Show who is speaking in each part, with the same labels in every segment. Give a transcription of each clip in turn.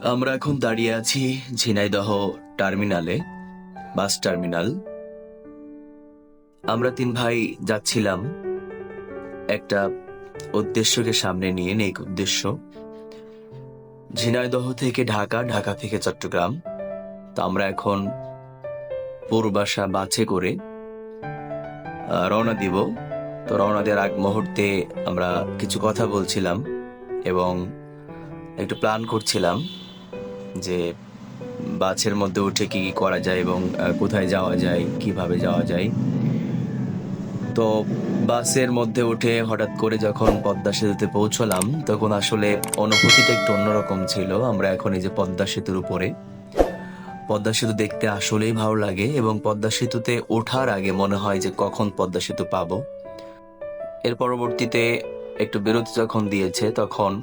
Speaker 1: আমরা এখন দাঁড়িয়ে আছি ঝিনাইদহ টার্মিনালে, বাস টার্মিনাল। আমরা তিন ভাই যাচ্ছিলাম একটা উদ্দেশ্যকে সামনে নিয়ে নেই উদ্দেশ্য। ঝিনাইদহ থেকে ঢাকা ঢাকা থেকে চট্টগ্রাম। তো আমরা এখন পূর্বাসা বাছে করে রওনা দিব। তো রওনা দেওয়ার আগ মুহূর্তে আমরা কিছু কথা বলছিলাম এবং একটু প্ল্যান করছিলাম। যে বাসের মধ্যে উঠে কি কি করা যায় এবং কোথায় যাওয়া যায়, কীভাবে যাওয়া যায়। তো বাসের মধ্যে উঠে হঠাৎ করে যখন পদ্মা সেতুতে পৌঁছলাম, তখন আসলে অনুভূতিটা একটু অন্যরকম ছিল। আমরা এখন এই যে পদ্মা সেতুর উপরে। পদ্মা সেতু দেখতে আসলেই ভালো লাগে এবং পদ্মা সেতুতে ওঠার আগে মনে হয় যে কখন পদ্মা সেতু পাবো। এর পরবর্তীতে একটু বিরতি যখন দিয়েছে, তখন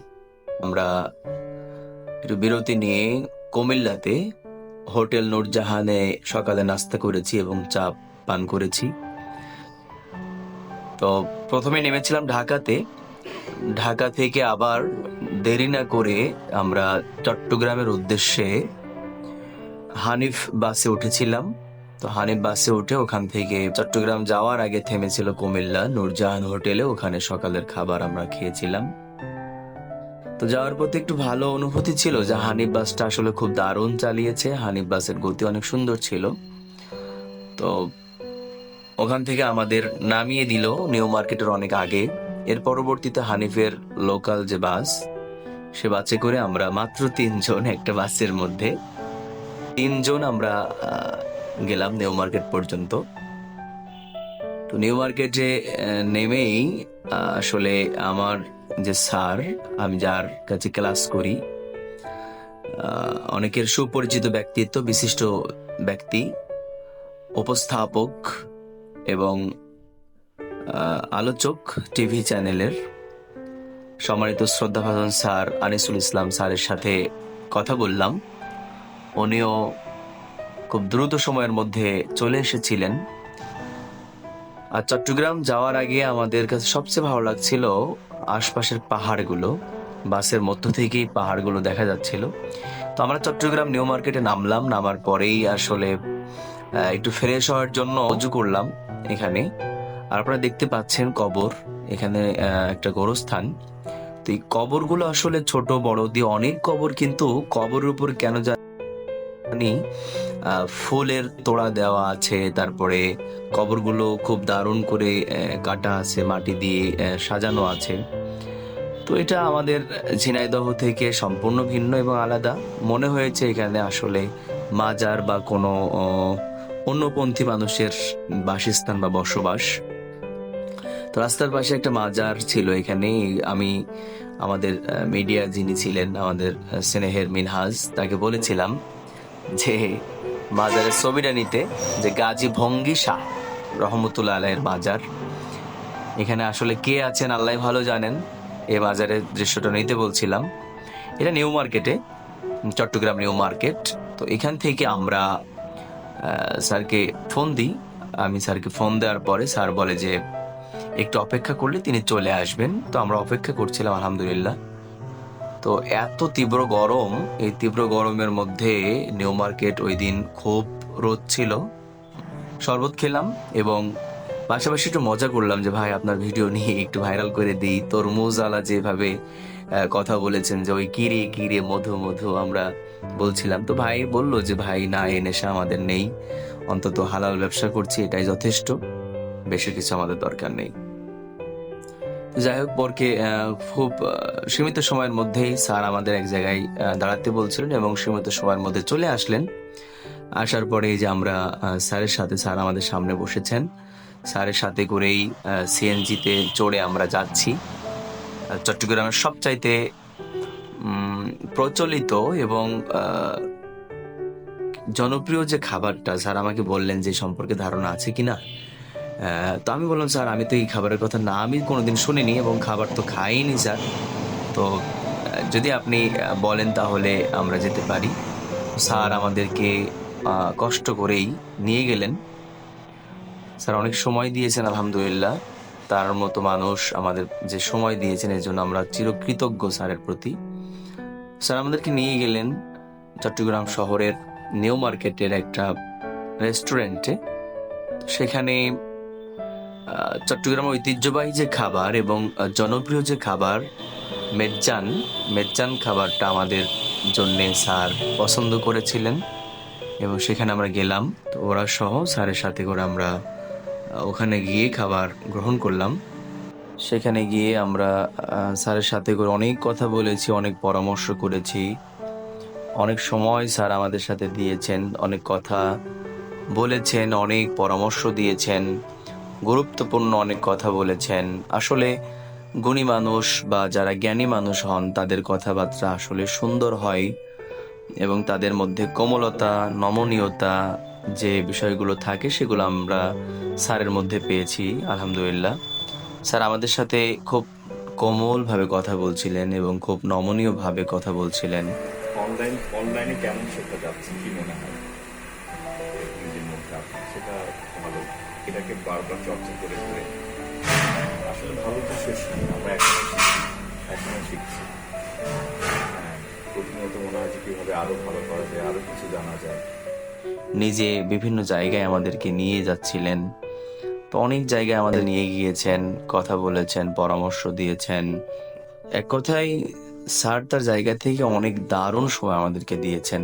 Speaker 1: আমরা একটু বিরতি নিয়ে কুমিল্লাতে হোটেল নূরজাহানে সকালে নাস্তা করেছি এবং চা পান করেছি। তো প্রথমে নেমেছিলাম ঢাকাতে। ঢাকা থেকে আবার দেরি না করে আমরা চট্টগ্রামের উদ্দেশ্যে হানিফ বাসে উঠেছিলাম। তো হানিফ বাসে উঠে ওখান থেকে চট্টগ্রাম যাওয়ার আগে থেমেছিল কুমিল্লা নুরজাহান হোটেলে। ওখানে সকালের খাবার আমরা খেয়েছিলাম। তো যাওয়ার পথে একটু ভালো অনুভূতি ছিল যে হানিফ বাসটা আসলে খুব দারুণ চালিয়েছে। হানিফ বাসের গতি অনেক সুন্দর ছিল। তো ওখান থেকে আমাদের নামিয়ে দিল নিউ মার্কেটের অনেক আগে। এর পরবর্তীতে হানিফের লোকাল যে বাস, সে বাসে করে আমরা মাত্র তিনজন একটা বাসের মধ্যে, তিনজন আমরা গেলাম নিউ মার্কেট পর্যন্ত। তো নিউ মার্কেটে নেমেই আসলে আমার যে স্যার, আমি যার কাছে ক্লাস করি অনেকের সুপরিচিত ব্যক্তিত্ব, বিশিষ্ট ব্যক্তি, উপস্থাপক এবং আলোচক, টিভি চ্যানেলের সম্মানিত শ্রদ্ধাভাজন স্যার আনিসুল ইসলাম স্যারের সাথে কথা বললাম। উনিও খুব দ্রুত সময়ের মধ্যে চলে এসেছিলেন। আর চট্টগ্রাম যাওয়ার আগে আমাদের কাছে সবচেয়ে ভালো লাগছিল আশপাশের পাহাড়গুলো, বাসের মধ্য থেকেই পাহাড়গুলো দেখা যাচ্ছিল। তো আমরা চট্টগ্রাম নিউ মার্কেটে নামলাম, নামার পরেই আসলে একটু ফ্রেশ হওয়ার জন্য অজু করলাম এখানে। আর আপনারা দেখতে পাচ্ছেন কবর, এখানে একটা গোরস্থান। তো এই কবরগুলো আসলে ছোট, বড় দিয়ে অনেক কবর, কিন্তু কবরের উপর কেন জানি আহ, ফুলের তোড়া দেওয়া আছে তারপরে কবরগুলো খুব দারুণ করে কাটা আছে মাটি দিয়ে সাজানো আছে। তো এটা আমাদের ঝিনাইদহ থেকে সম্পূর্ণ ভিন্ন এবং আলাদা। মনে হয়েছে এখানে আসলে মাজার বা কোনো অন্যপন্থী মানুষের বাসস্থান বা বসবাস। তো রাস্তার পাশে একটা মাজার ছিল এখানে। আমি আমাদের মিডিয়া যিনি ছিলেন আমাদের স্নেহের মিনহাজ তাকে বলেছিলাম যে মাজারের ছবিটা নিতে, যে গাজী ভঙ্গি শাহ, রহমতুল্লাহ আলাইয়ের মাজার এখানে আসলে কে আছেন আল্লাহ ভালো জানেন, এ মাজারের দৃশ্যটা নিতে বলছিলাম। এটা নিউ মার্কেটে চট্টগ্রাম নিউ মার্কেট। তো এখান থেকে আমরা স্যারকে ফোন দিই। আমি স্যারকে ফোন দেওয়ার পরে স্যার বলে যে, একটু অপেক্ষা করলে তিনি চলে আসবেন। তো আমরা অপেক্ষা করছিলাম, আলহামদুলিল্লাহ। তো এত তীব্র গরম, এই তীব্র গরমের মধ্যে নিউ মার্কেট ওই দিন খুব রোদ ছিল। শরবত খেলাম এবং পাশাপাশি একটু মজা করলাম যে, ভাই, আপনার ভিডিও নিয়ে একটু ভাইরাল করে দিই। তরমুজ আলা যেভাবে কথা বলেছেন যে, ওই কিরে কিরে মধু মধু, আমরা বলছিলাম। তো ভাই বলল যে, ভাই, না, এ নেশা আমাদের নেই। অন্তত হালাল ব্যবসা করছি, এটাই যথেষ্ট। বেশি কিছু আমাদের দরকার নেই। যাই হোক পরকে খুব সীমিত সময়ের মধ্যেই স্যার আমাদের এক জায়গায় দাঁড়াতে বলছিলেন এবং সীমিত সময়ের মধ্যে চলে আসলেন। আসার পরে যে আমরা স্যারের সাথে স্যার আমাদের সামনে বসেছেন। স্যারের সাথে করেই সিএনজিতে চড়ে আমরা যাচ্ছি। চট্টগ্রামের সবচাইতে প্রচলিত এবং জনপ্রিয় যে খাবারটা স্যার আমাকে বললেন যে সম্পর্কে ধারণা আছে কিনা? আহ, তো আমি বললাম, স্যার, আমি তো এই খাবারের কথা না, আমি কোনোদিন শুনিনি এবং খাবার তো খাইনি, স্যার। তো যদি আপনি বলেন তাহলে আমরা যেতে পারি। স্যার আমাদেরকে কষ্ট করেই নিয়ে গেলেন। স্যার, অনেক সময় দিয়েছেন, আলহামদুলিল্লাহ। তার মতো মানুষ আমাদের যে সময় দিয়েছেন, এর জন্য আমরা চিরকৃতজ্ঞ স্যারের প্রতি। স্যার, আমাদেরকে নিয়ে গেলেন চট্টগ্রাম শহরের নিউ মার্কেটের একটা রেস্টুরেন্টে। সেখানে চট্টগ্রামের ঐতিহ্যবাহী যে খাবার এবং জনপ্রিয় যে খাবার, মেজ্জান মেজ্জান খাবারটা আমাদের জন্যে স্যার পছন্দ করেছিলেন এবং সেখানে আমরা গেলাম। তো ওরা সহ স্যারের সাথে করে আমরা ওখানে গিয়ে খাবার গ্রহণ করলাম। সেখানে গিয়ে আমরা স্যারের সাথে করে অনেক কথা বলেছি, অনেক পরামর্শ করেছি। অনেক সময় স্যার আমাদের সাথে দিয়েছেন, অনেক কথা বলেছেন, অনেক পরামর্শ দিয়েছেন। গুরুত্বপূর্ণ অনেক কথা বলেছেন। আসলে গুণী মানুষ বা যারা জ্ঞানী মানুষ হন, তাদের কথাবার্তা আসলে সুন্দর হয় এবং তাদের মধ্যে কোমলতা, নমনীয়তা যে বিষয়গুলো থাকে, সেগুলো আমরা স্যারের মধ্যে পেয়েছি, আলহামদুলিল্লাহ। স্যার আমাদের সাথে খুব কোমলভাবে কথা বলছিলেন এবং খুব নমনীয়ভাবে কথা বলছিলেন।
Speaker 2: অনলাইন, অনলাইনে কেমন শেখা যাচ্ছে, কি মনে হয়? এটাকে বারবার চর্চা করে করে আসলে ভালো তো শেষ নেই আমরা এখনও এখনও শিখছি। হ্যাঁ, প্রতিনিয়ত মনে হয় যে কীভাবে আরও ভালো করা যায় আরও কিছু জানা যায়।
Speaker 1: নিজে বিভিন্ন জায়গায় আমাদেরকে নিয়ে যাচ্ছিলেন। তো অনেক জায়গায় আমাদের নিয়ে গিয়েছেন কথা বলেছেন পরামর্শ দিয়েছেন। এক কথায় স্যার তার জায়গা থেকে অনেক দারুণ সময় আমাদেরকে দিয়েছেন।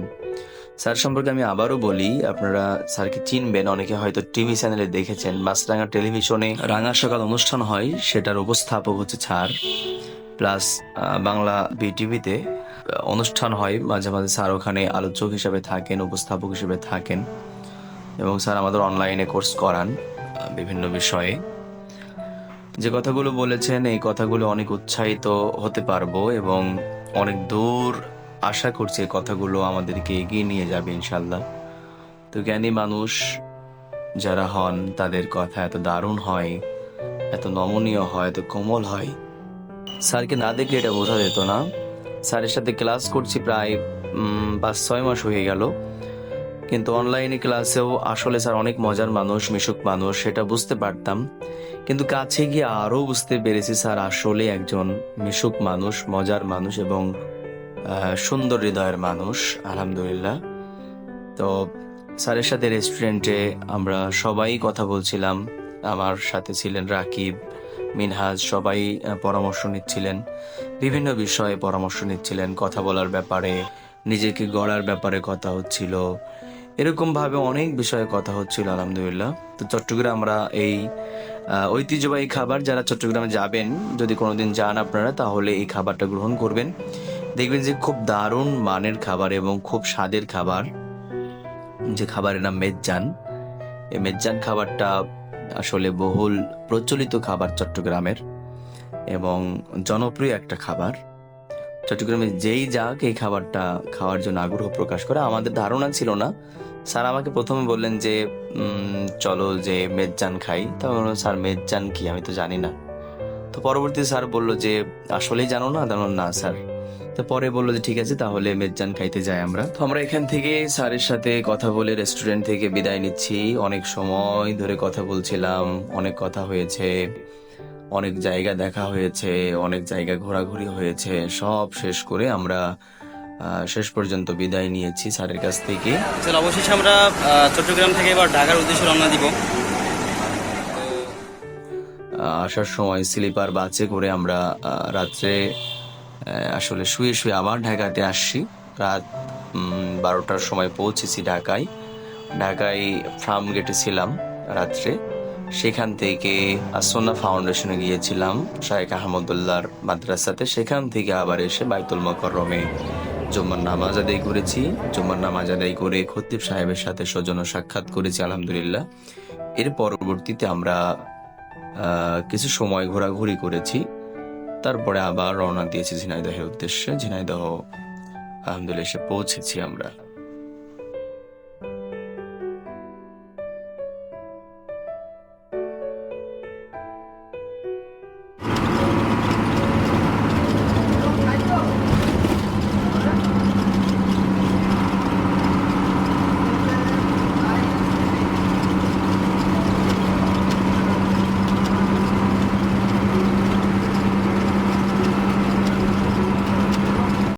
Speaker 1: স্যার সম্পর্কে আমি আবারও বলি, আপনারা স্যারকে চিনবেন, অনেকে হয়তো টিভি চ্যানেলে দেখেছেন, মাছরাঙা টেলিভিশনে রাঙা সকাল অনুষ্ঠান হয়, সেটার উপস্থাপক হচ্ছে স্যার। প্লাস বাংলা বিটিভিতে অনুষ্ঠান হয়, মাঝে মাঝে স্যার ওখানে আলোচক হিসেবে থাকেন, উপস্থাপক হিসেবে থাকেন। এবং স্যার আমাদের অনলাইনে কোর্স করান বিভিন্ন বিষয়ে। যে কথাগুলো বলেছেন, এই কথাগুলো অনেক উৎসাহিত হতে পারব এবং অনেক দূর আশা করছি এই কথাগুলো আমাদেরকে এগিয়ে নিয়ে যাবে ইনশাল্লাহ তো জ্ঞানী মানুষ যারা হন, তাদের কথা এত দারুণ হয়, এত নমনীয় হয়, এত কোমল হয়। স্যারকে না দেখলে এটা বোঝা যেত না। স্যারের সাথে ক্লাস করছি প্রায় পাঁচ, ছয় মাস হয়ে গেল। কিন্তু অনলাইনে ক্লাসেও আসলে স্যার অনেক মজার মানুষ, মিশুক মানুষ, সেটা বুঝতে পারতাম। কিন্তু কাছে গিয়ে আরও বুঝতে পেরেছি স্যার আসলে একজন মিশুক মানুষ, মজার মানুষ এবং সুন্দর হৃদয়ের মানুষ, আলহামদুলিল্লাহ। তো স্যারের সাথে রেস্টুরেন্টে আমরা সবাই কথা বলছিলাম। আমার সাথে ছিলেন রাকিব, মিনহাজ, সবাই পরামর্শ নিচ্ছিলেন। বিভিন্ন বিষয়ে পরামর্শ নিচ্ছিলেন কথা বলার ব্যাপারে, নিজেকে গড়ার ব্যাপারে কথা হচ্ছিল। এরকম ভাবে অনেক বিষয়ে কথা হচ্ছিল, আলহামদুলিল্লাহ। তো চট্টগ্রাম আমরা এই ঐতিহ্যবাহী খাবার, যারা চট্টগ্রামে যাবেন, যদি কোনোদিন যান আপনারা, তাহলে এই খাবারটা গ্রহণ করবেন। দেখবেন যে খুব দারুণ মানের খাবার এবং খুব স্বাদের খাবার। যে খাবারের নাম মেজ্জান। এই মেজ্জান খাবারটা আসলে বহুল প্রচলিত খাবার চট্টগ্রামের এবং জনপ্রিয় একটা খাবার। চট্টগ্রামে যেই যাক এই খাবারটা খাওয়ার জন্য আগ্রহ প্রকাশ করে। আমাদের ধারণা ছিল না। স্যার আমাকে প্রথমে বললেন যে চলো যে মেজ্জান খাই। তা আমি বললাম, স্যার মেজ্জান কি? আমি তো জানি না। তো পরবর্তী স্যার বলল যে আসলেই জানো না? জানো না স্যার। তো পরে বলল যে ঠিক আছে তাহলে মেজ্জান খাইতে যাই আমরা। তো আমরা এখান থেকে স্যারের সাথে কথা বলে রেস্টুরেন্ট থেকে বিদায় নিচ্ছি। অনেক সময় ধরে কথা বলছিলাম অনেক কথা হয়েছে অনেক জায়গা দেখা হয়েছে অনেক জায়গা ঘোরাঘুরি হয়েছে। সব শেষ করে আমরা শেষ পর্যন্ত বিদায় নিয়েছি স্যারের কাছ থেকে।
Speaker 3: অবশেষে আমরা চট্টগ্রাম থেকে এবার ঢাকার উদ্দেশ্যে রওনা দিব।
Speaker 1: আসার সময় স্লিপার বাসে করে আমরা রাত্রে আসলে শুয়ে শুয়ে আবার ঢাকাতে আসছি। রাত বারোটার সময় পৌঁছেছি ঢাকায়। ঢাকায় ফার্ম গেটে ছিলাম রাত্রে। সেখান থেকে আসোনা ফাউন্ডেশনে গিয়েছিলাম শাহেখ আহমদুল্লাহর মাদ্রাসাতে। সেখান থেকে আবার এসে বাইতুল মকরমে জুম্মার নামাজ আদায় করেছি। জুম্মার নামাজ আদায় করে খতিব সাহেবের সাথে সৌজন্য সাক্ষাৎ করেছি, আলহামদুলিল্লাহ। এর পরবর্তীতে আমরা কিছু সময় ঘোরাঘুরি করেছি। তারপরে আবার রওনা দিয়েছি ঝিনাইদহের উদ্দেশ্যে। ঝিনাইদহ আলহামদুলিল্লাহ এসে পৌঁছেছি আমরা।